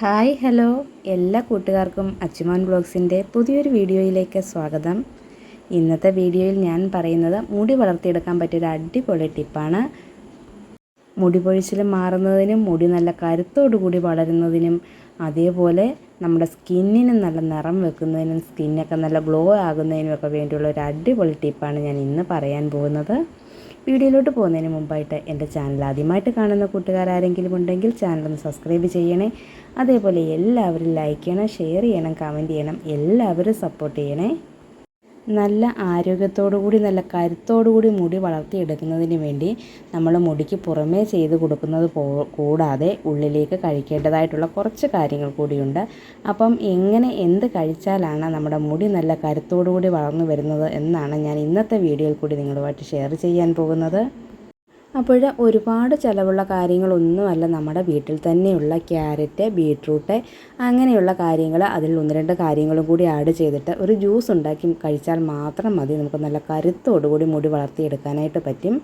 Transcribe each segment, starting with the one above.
Hi hello. എല്ലാ കൂട്ടുകാർക്കും അച്ചുമാൻ ബ്ലോഗ്സിന്റെ പുതിയൊരു വീഡിയോയിലേക്ക് സ്വാഗതം. ഇന്നത്തെ വീഡിയോയിൽ ഞാൻ പറയുന്നത് മുടി വളർത്തിയെടുക്കാൻ പറ്റിയൊരു അടിപൊളി ടിപ്പാണ്. മുടി പൊഴിച്ചിൽ മാറുന്നതിനും മുടി നല്ല കരുത്തോടുകൂടി വളരുന്നതിനും അതേപോലെ നമ്മുടെ സ്കിന്നിന് നല്ല നിറം വെക്കുന്നതിനും സ്കിന്നൊക്കെ നല്ല ഗ്ലോ ആകുന്നതിനും ഒക്കെ വേണ്ടിയുള്ള ഒരു അടിപൊളി ടിപ്പാണ് ഞാൻ ഇന്ന് പറയാൻ പോകുന്നത്. വീഡിയോയിലോട്ട് പോകുന്നതിന് മുമ്പായിട്ട് എന്റെ ചാനൽ ആദ്യമായിട്ട് കാണുന്ന കൂട്ടുകാരാരെങ്കിലും ഉണ്ടെങ്കിൽ ചാനൽ ഒന്ന് സബ്സ്ക്രൈബ് ചെയ്യണേ. അതേപോലെ എല്ലാവരും ലൈക്ക് ചെയ്യണം ഷെയർ ചെയ്യണം കമന്റ് ചെയ്യണം എല്ലാവരും സപ്പോർട്ട് ചെയ്യണേ. നല്ല ആരോഗ്യത്തോടുകൂടി നല്ല കരുത്തോടുകൂടി മുടി വളർത്തിയെടുക്കുന്നതിന് വേണ്ടി നമ്മൾ മുടിക്ക് പുറമേ ചെയ്ത് കൊടുക്കുന്നത് കൂടാതെ ഉള്ളിലേക്ക് കഴിക്കേണ്ടതായിട്ടുള്ള കുറച്ച് കാര്യങ്ങൾ കൂടിയുണ്ട്. അപ്പം എങ്ങനെ എന്ത് കഴിച്ചാലാണ് നമ്മുടെ മുടി നല്ല കരുത്തോടുകൂടി വളർന്നു വരുന്നത് എന്നാണ് ഞാൻ ഇന്നത്തെ വീഡിയോയിൽ കൂടി നിങ്ങളുമായിട്ട് ഷെയർ ചെയ്യാൻ പോകുന്നത്. അപ്പോൾ ഒരുപാട് ചിലവുള്ള കാര്യങ്ങളൊന്നുമല്ല നമ്മുടെ വീട്ടിൽ തന്നെയുള്ള ക്യാരറ്റ് ബീട്രൂട്ട് അങ്ങനെയുള്ള കാര്യങ്ങൾ. അതിൽ ഒന്ന് രണ്ട് കാര്യങ്ങളും കൂടി ആഡ് ചെയ്തിട്ട് ഒരു ജ്യൂസ് ഉണ്ടാക്കി കഴിച്ചാൽ മാത്രം മതി. നമുക്ക് നല്ല കരുത്തോടുകൂടി മുടി വളർത്തിയെടുക്കാനായിട്ട് പറ്റും.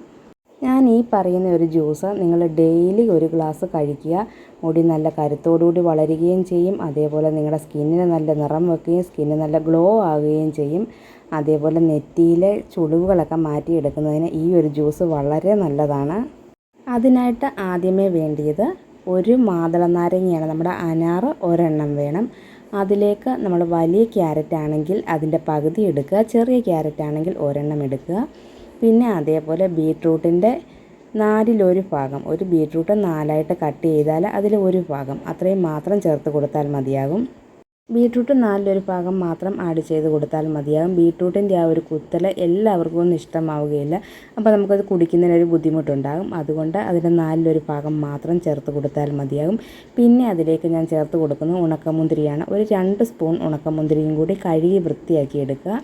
ഞാൻ ഈ പറയുന്ന ഒരു ജ്യൂസ് നിങ്ങൾ ഡെയിലി ഒരു ഗ്ലാസ് കഴിക്കുക. മുടി നല്ല കരുത്തോടുകൂടി വളരുകയും ചെയ്യും. അതേപോലെ നിങ്ങളുടെ സ്കിന്നിന് നല്ല നിറം വെക്കുകയും സ്കിന്ന് നല്ല ഗ്ലോ ആകുകയും ചെയ്യും. അതേപോലെ നെറ്റിയിലെ ചുളിവുകളൊക്കെ മാറ്റിയെടുക്കുന്നതിന് ഈ ഒരു ജ്യൂസ് വളരെ നല്ലതാണ്. അതിനായിട്ട് ആദ്യമേ വേണ്ടിയത് ഒരു മാതള നാരങ്ങയാണ്. നമ്മുടെ അനാറ് ഒരെണ്ണം വേണം. അതിലേക്ക് നമ്മൾ വലിയ ക്യാരറ്റ് ആണെങ്കിൽ അതിന്റെ പകുതി എടുക്കുക. ചെറിയ ക്യാരറ്റ് ആണെങ്കിൽ ഒരെണ്ണം എടുക്കുക. പിന്നെ അതേപോലെ ബീട്രൂട്ടിന്റെ നാലിലൊരു ഭാഗം. ഒരു ബീട്രൂട്ട് നാലായിട്ട് കട്ട് ചെയ്താൽ അതിൽ ഒരു ഭാഗം. അത്രയും മാത്രം ചേർത്ത് കൊടുത്താൽ മതിയാകും. ബീട്രൂട്ട് നാലിലൊരു ഭാഗം മാത്രം ആഡ് ചെയ്ത് കൊടുത്താൽ മതിയാകും. ബീട്രൂട്ടിന്റെ ആ ഒരു കുത്തൽ എല്ലാവർക്കും ഒന്നും ഇഷ്ടമാവുകയില്ല. അപ്പോൾ നമുക്കത് കുടിക്കുന്നതിനൊരു ബുദ്ധിമുട്ടുണ്ടാകും. അതുകൊണ്ട് അതിന്റെ നാലിലൊരു ഭാഗം മാത്രം ചേർത്ത് കൊടുത്താൽ മതിയാകും. പിന്നെ അതിലേക്ക് ഞാൻ ചേർത്ത് കൊടുക്കുന്നത് ഉണക്കമുന്തിരിയാണ്. ഒരു രണ്ട് സ്പൂൺ ഉണക്കമുന്തിരിയും കൂടി കഴുകി വൃത്തിയാക്കി എടുക്കുക.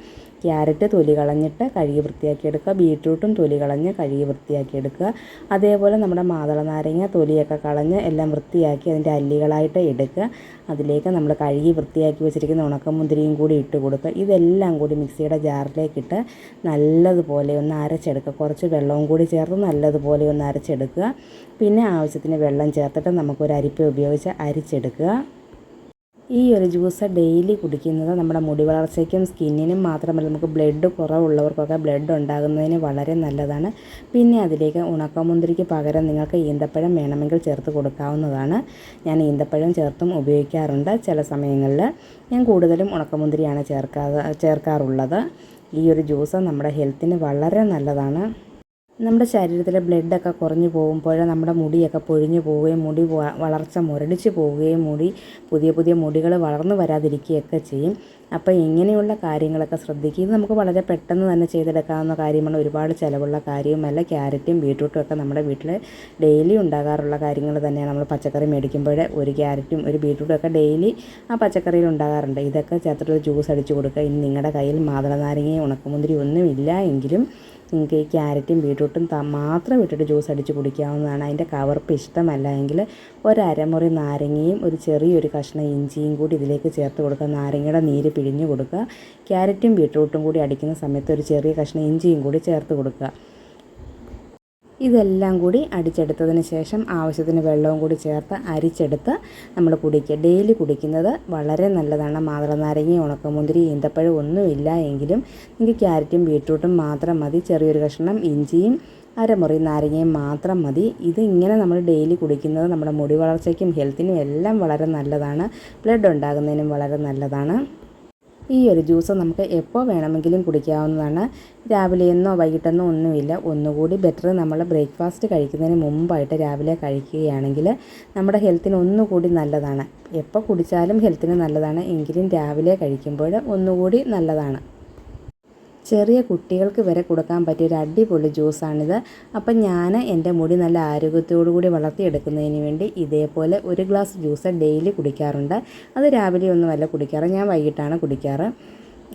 ക്യാരറ്റ് തൊലി കളഞ്ഞിട്ട് കഴുകി വൃത്തിയാക്കി എടുക്കുക. ബീട്രൂട്ടും തൊലി കളഞ്ഞ് കഴുകി വൃത്തിയാക്കി എടുക്കുക. അതേപോലെ നമ്മുടെ മാതള നാരങ്ങ തൊലിയൊക്കെ കളഞ്ഞ് എല്ലാം വൃത്തിയാക്കി അതിന്റെ അല്ലികളായിട്ട് എടുക്കുക. അതിലേക്ക് നമ്മൾ കഴുകി വൃത്തിയാക്കി വെച്ചിരിക്കുന്ന ഉണക്കമുന്തിരിയും കൂടി ഇട്ട് കൊടുക്കുക. ഇതെല്ലാം കൂടി മിക്സിയുടെ ജാറിലേക്കിട്ട് നല്ലതുപോലെ ഒന്ന് അരച്ചെടുക്കുക. കുറച്ച് വെള്ളവും കൂടി ചേർത്ത് നല്ലതുപോലെ ഒന്ന് അരച്ചെടുക്കുക. പിന്നെ ആവശ്യത്തിന് വെള്ളം ചേർത്തിട്ട് നമുക്കൊരു അരിപ്പ ഉപയോഗിച്ച് അരിച്ചെടുക്കുക. ഈ ഒരു ജ്യൂസ് ഡെയിലി കുടിക്കുന്നത് നമ്മുടെ മുടി വളർച്ചയ്ക്കും സ്കിന്നിനും മാത്രമല്ല നമുക്ക് ബ്ലഡ് കുറവുള്ളവർക്കൊക്കെ ബ്ലഡ് ഉണ്ടാകുന്നതിന് വളരെ നല്ലതാണ്. പിന്നെ അതിലേക്ക് ഉണക്കമുന്തിരിക്ക് പകരം നിങ്ങൾക്ക് ഈന്തപ്പഴം വേണമെങ്കിൽ ചേർത്ത് കൊടുക്കാവുന്നതാണ്. ഞാൻ ഈന്തപ്പഴം ചേർത്തും ഉപയോഗിക്കാറുണ്ട് ചില സമയങ്ങളിൽ. ഞാൻ കൂടുതലും ഉണക്കമുന്തിരിയാണ് ചേർക്കാതെ ചേർക്കാറുള്ളത്. ഈ ഒരു ജ്യൂസ് നമ്മുടെ ഹെൽത്തിന് വളരെ നല്ലതാണ്. നമ്മുടെ ശരീരത്തിലെ ബ്ലഡൊക്കെ കുറഞ്ഞു പോകുമ്പോൾ നമ്മുടെ മുടിയൊക്കെ പൊഴിഞ്ഞു പോവുകയും മുടി വളർച്ച മുരടിച്ച് പോവുകയും മുടി പുതിയ പുതിയ മുടികൾ വളർന്നു വരാതിരിക്കുകയൊക്കെ ചെയ്യും. അപ്പോൾ ഇങ്ങനെയുള്ള കാര്യങ്ങളൊക്കെ ശ്രദ്ധിക്കുക. ഇത് നമുക്ക് വളരെ പെട്ടെന്ന് തന്നെ ചെയ്തെടുക്കാവുന്ന കാര്യമാണ്. ഒരുപാട് ചിലവുള്ള കാര്യവുമല്ല ക്യാരറ്റും ബീട്രൂട്ടും ഒക്കെ നമ്മുടെ വീട്ടിൽ ഡെയിലി ഉണ്ടാകാറുള്ള കാര്യങ്ങൾ തന്നെയാണ്. നമ്മൾ പച്ചക്കറി മേടിക്കുമ്പോൾ ഒരു ക്യാരറ്റും ഒരു ബീട്രൂട്ടും ഒക്കെ ഡെയിലി ആ പച്ചക്കറിയിൽ ഉണ്ടാകാറുണ്ട്. ഇതൊക്കെ ചേർത്തിട്ടൊരു ജ്യൂസ് അടിച്ചു കൊടുക്കുക. ഇനി നിങ്ങളുടെ കയ്യിൽ മാതള നാരങ്ങയും ഉണക്കമുന്തിരി ഒന്നും ഇല്ല എങ്കിലും നിങ്ങൾക്ക് ഈ ക്യാരറ്റും ബീട്രൂട്ടും മാത്രം ഇട്ടിട്ട് ജ്യൂസ് അടിച്ച് കുടിക്കാവുന്നതാണ്. അതിന്റെ കവർപ്പ് ഇഷ്ടമല്ല എങ്കിൽ ഒരമുറി നാരങ്ങയും ഒരു ചെറിയൊരു കഷ്ണം ഇഞ്ചിയും കൂടി ഇതിലേക്ക് ചേർത്ത് കൊടുക്കുക. നാരങ്ങയുടെ നീര് പിഴിഞ്ഞ് കൊടുക്കുക. ക്യാരറ്റും ബീട്രൂട്ടും കൂടി അടിക്കുന്ന സമയത്ത് ഒരു ചെറിയ കഷ്ണം ഇഞ്ചിയും കൂടി ചേർത്ത് കൊടുക്കുക. ഇതെല്ലാം കൂടി അടിച്ചെടുത്തതിന് ശേഷം ആവശ്യത്തിന് വെള്ളവും കൂടി ചേർത്ത് അരിച്ചെടുത്ത് നമ്മൾ കുടിക്കുക. ഡെയിലി കുടിക്കുന്നത് വളരെ നല്ലതാണ്. മാതള നാരങ്ങ ഉണക്കമുന്തിരി ഈന്തപ്പഴം ഒന്നുമില്ല എങ്കിലും നിങ്ങൾക്ക് ക്യാരറ്റും ബീട്രൂട്ടും മാത്രം മതി. ചെറിയൊരു കഷ്ണം ഇഞ്ചിയും അരമുറി നാരങ്ങയും മാത്രം മതി. ഇതിങ്ങനെ നമ്മൾ ഡെയിലി കുടിക്കുന്നത് നമ്മുടെ മുടി വളർച്ചയ്ക്കും ഹെൽത്തിനും എല്ലാം വളരെ നല്ലതാണ്. ബ്ലഡ് ഉണ്ടാകുന്നതിനും വളരെ നല്ലതാണ്. ഈ ഒരു ജ്യൂസ് നമുക്ക് എപ്പോൾ വേണമെങ്കിലും കുടിക്കാവുന്നതാണ്. രാവിലെയെന്നോ വൈകിട്ടെന്നോ ഒന്നുമില്ല. ഒന്നുകൂടി ബെറ്റർ നമ്മൾ ബ്രേക്ക്ഫാസ്റ്റ് കഴിക്കുന്നതിന് മുമ്പായിട്ട് രാവിലെ കഴിക്കുകയാണെങ്കിൽ നമ്മുടെ ഹെൽത്തിന് ഒന്നുകൂടി നല്ലതാണ്. എപ്പോൾ കുടിച്ചാലും ഹെൽത്തിന് നല്ലതാണ്. എങ്കിലും രാവിലെ കഴിക്കുമ്പോൾ ഒന്നുകൂടി നല്ലതാണ്. ചെറിയ കുട്ടികൾക്ക് വരെ കൊടുക്കാൻ പറ്റിയ ഒരു അടിപൊളി ജ്യൂസാണിത്. അപ്പം ഞാൻ എന്റെ മുടി നല്ല ആരോഗ്യത്തോടു കൂടി വളർത്തിയെടുക്കുന്നതിന് വേണ്ടി ഇതേപോലെ ഒരു ഗ്ലാസ് ജ്യൂസ് ഡെയിലി കുടിക്കാറുണ്ട്. അത് രാവിലെ ഒന്നുമല്ല കുടിക്കാറ് ഞാൻ വൈകിട്ടാണ് കുടിക്കാറ്.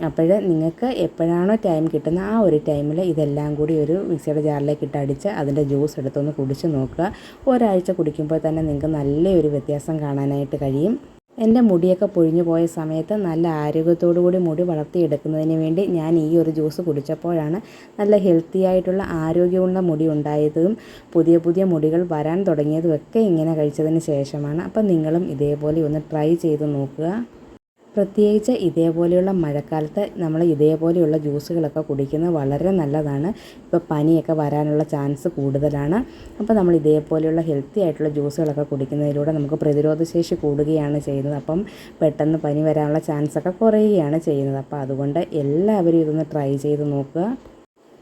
അപ്പോൾ നിങ്ങൾക്ക് എപ്പോഴാണോ ടൈം കിട്ടുന്ന ആ ഒരു ടൈമിൽ ഇതെല്ലാം കൂടി ഒരു മിക്സിയുടെ ജാറിലേക്ക് ഇട്ട് അടിച്ച് അതിന്റെ ജ്യൂസ് എടുത്തൊന്ന് കുടിച്ച് നോക്കുക. ഒരാഴ്ച കുടിക്കുമ്പോൾ തന്നെ നിങ്ങൾക്ക് നല്ലൊരു വ്യത്യാസം കാണാനായിട്ട് കഴിയും. എന്റെ മുടിയൊക്കെ പൊഴിഞ്ഞു പോയ സമയത്ത് നല്ല ആരോഗ്യത്തോടു കൂടി മുടി വളർത്തിയെടുക്കുന്നതിന് വേണ്ടി ഞാൻ ഈ ഒരു ജ്യൂസ് കുടിച്ചപ്പോഴാണ് നല്ല ഹെൽത്തി ആയിട്ടുള്ള ആരോഗ്യമുള്ള മുടി ഉണ്ടായതും പുതിയ പുതിയ മുടികൾ വരാൻ തുടങ്ങിയതും ഒക്കെ ഇങ്ങനെ കഴിച്ചതിന് ശേഷമാണ്. അപ്പം നിങ്ങളും ഇതേപോലെ ഒന്ന് ട്രൈ ചെയ്ത് നോക്കുക. പ്രത്യേകിച്ച് ഇതേപോലെയുള്ള മഴക്കാലത്ത് നമ്മൾ ഇതേപോലെയുള്ള ജ്യൂസുകളൊക്കെ കുടിക്കുന്നത് വളരെ നല്ലതാണ്. ഇപ്പോൾ പനിയൊക്കെ വരാനുള്ള ചാൻസ് കൂടുതലാണ്. അപ്പോൾ നമ്മൾ ഇതേപോലെയുള്ള ഹെൽത്തി ആയിട്ടുള്ള ജ്യൂസുകളൊക്കെ കുടിക്കുന്നതിലൂടെ നമുക്ക് പ്രതിരോധശേഷി കൂടുകയാണ് ചെയ്യുന്നത്. അപ്പം പെട്ടെന്ന് പനി വരാനുള്ള ചാൻസൊക്കെ കുറയുകയാണ് ചെയ്യുന്നത്. അപ്പോൾ അതുകൊണ്ട് എല്ലാവരും ഇതൊന്ന് ട്രൈ ചെയ്ത് നോക്കുക.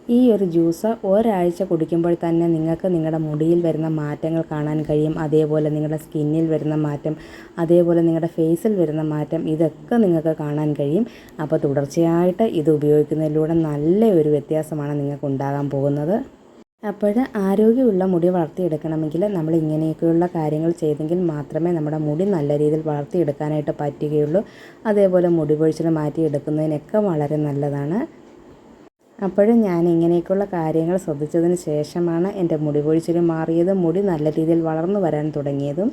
ഈ ഒരു ജ്യൂസ് ഒരാഴ്ച കുടിക്കുമ്പോൾ തന്നെ നിങ്ങൾക്ക് നിങ്ങളുടെ മുടിയിൽ വരുന്ന മാറ്റങ്ങൾ കാണാൻ കഴിയും. അതേപോലെ നിങ്ങളുടെ സ്കിന്നിൽ വരുന്ന മാറ്റം അതേപോലെ നിങ്ങളുടെ ഫേസിൽ വരുന്ന മാറ്റം ഇതൊക്കെ നിങ്ങൾക്ക് കാണാൻ കഴിയും. അപ്പോൾ തുടർച്ചയായിട്ട് ഇത് ഉപയോഗിക്കുന്നതിലൂടെ നല്ല ഒരു വ്യത്യാസമാണ് നിങ്ങൾക്ക് ഉണ്ടാകാൻ പോകുന്നത്. അപ്പോൾ ആരോഗ്യമുള്ള മുടി വളർത്തിയെടുക്കണമെങ്കിൽ നമ്മൾ ഇങ്ങനെയൊക്കെയുള്ള കാര്യങ്ങൾ ചെയ്തെങ്കിൽ മാത്രമേ നമ്മുടെ മുടി നല്ല രീതിയിൽ വളർത്തിയെടുക്കാനായിട്ട് പറ്റുകയുള്ളൂ. അതേപോലെ മുടി പൊഴിച്ചിൽ മാറ്റിയെടുക്കുന്നതിനൊക്കെ വളരെ നല്ലതാണ്. അപ്പോഴും ഞാൻ ഇങ്ങനെയൊക്കെയുള്ള കാര്യങ്ങൾ ശ്രദ്ധിച്ചതിന് ശേഷമാണ് എന്റെ മുടി പൊഴിച്ചിൽ മാറിയതും. മുടി നല്ല രീതിയിൽ വളർന്നു വരാൻ തുടങ്ങിയതും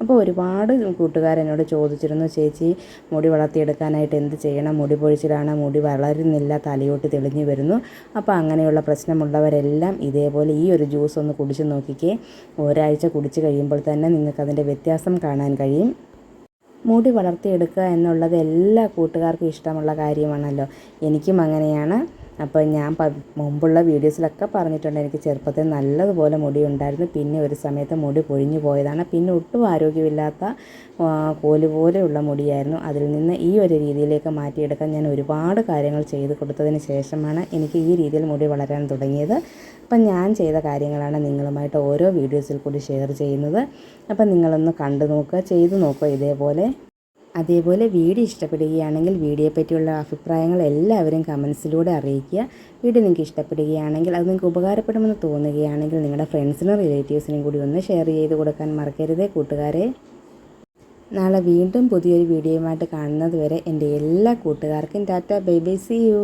അപ്പോൾ ഒരുപാട് കൂട്ടുകാരെന്നോട് ചോദിച്ചിരുന്നു ചേച്ചി മുടി വളർത്തിയെടുക്കാനായിട്ട് എന്ത് ചെയ്യണം? മുടി പൊഴിച്ചിലാണ് മുടി വളരുന്നില്ല തലയോട്ട് തെളിഞ്ഞു വരുന്നു. അപ്പോൾ അങ്ങനെയുള്ള പ്രശ്നമുള്ളവരെല്ലാം ഇതേപോലെ ഈ ഒരു ജ്യൂസ് ഒന്ന് കുടിച്ച് നോക്കിക്കേ. ഒരാഴ്ച കുടിച്ച് കഴിയുമ്പോൾ തന്നെ നിങ്ങൾക്കതിന്റെ വ്യത്യാസം കാണാൻ കഴിയും. മുടി വളർത്തിയെടുക്കുക എന്നുള്ളത് എല്ലാ കൂട്ടുകാർക്കും ഇഷ്ടമുള്ള കാര്യമാണല്ലോ. എനിക്കും അങ്ങനെയാണ്. അപ്പോൾ ഞാൻ മുമ്പുള്ള വീഡിയോസിലൊക്കെ പറഞ്ഞിട്ടുണ്ട് എനിക്ക് ചെറുപ്പത്തിൽ നല്ലതുപോലെ മുടി ഉണ്ടായിരുന്നു പിന്നെ ഒരു സമയത്ത് മുടി പൊഴിഞ്ഞു പോയതാണ്. പിന്നെ ഒട്ടും ആരോഗ്യമില്ലാത്ത കോൽ പോലെയുള്ള മുടിയായിരുന്നു. അതിൽ നിന്ന് ഈ ഒരു രീതിയിലേക്ക് മാറ്റിയെടുക്കാൻ ഞാൻ ഒരുപാട് കാര്യങ്ങൾ ചെയ്ത് കൊടുത്തതിന് ശേഷമാണ് എനിക്ക് ഈ രീതിയിൽ മുടി വളരാൻ തുടങ്ങിയത്. അപ്പം ഞാൻ ചെയ്ത കാര്യങ്ങളാണ് നിങ്ങളുമായിട്ട് ഓരോ വീഡിയോസിൽ കൂടി ഷെയർ ചെയ്യുന്നത്. അപ്പം നിങ്ങളൊന്ന് കണ്ടു നോക്കുക ചെയ്തു നോക്കുക ഇതേപോലെ. അതേപോലെ വീഡിയോ ഇഷ്ടപ്പെടുകയാണെങ്കിൽ വീഡിയോയെ പറ്റിയുള്ള അഭിപ്രായങ്ങൾ എല്ലാവരും കമൻസിലൂടെ അറിയിക്കുക. വീഡിയോ നിങ്ങൾക്ക് ഇഷ്ടപ്പെടുകയാണെങ്കിൽ അത് നിങ്ങൾക്ക് ഉപകാരപ്പെടുമെന്ന് തോന്നുകയാണെങ്കിൽ നിങ്ങളുടെ ഫ്രണ്ട്സിനും റിലേറ്റീവ്സിനും കൂടി ഒന്ന് ഷെയർ ചെയ്ത് കൊടുക്കാൻ മറക്കരുതേ കൂട്ടുകാരെ. നാളെ വീണ്ടും പുതിയൊരു വീഡിയോയുമായിട്ട് കാണുന്നത് വരെ എന്റെ എല്ലാ കൂട്ടുകാർക്കും Tata. Bye bye. See you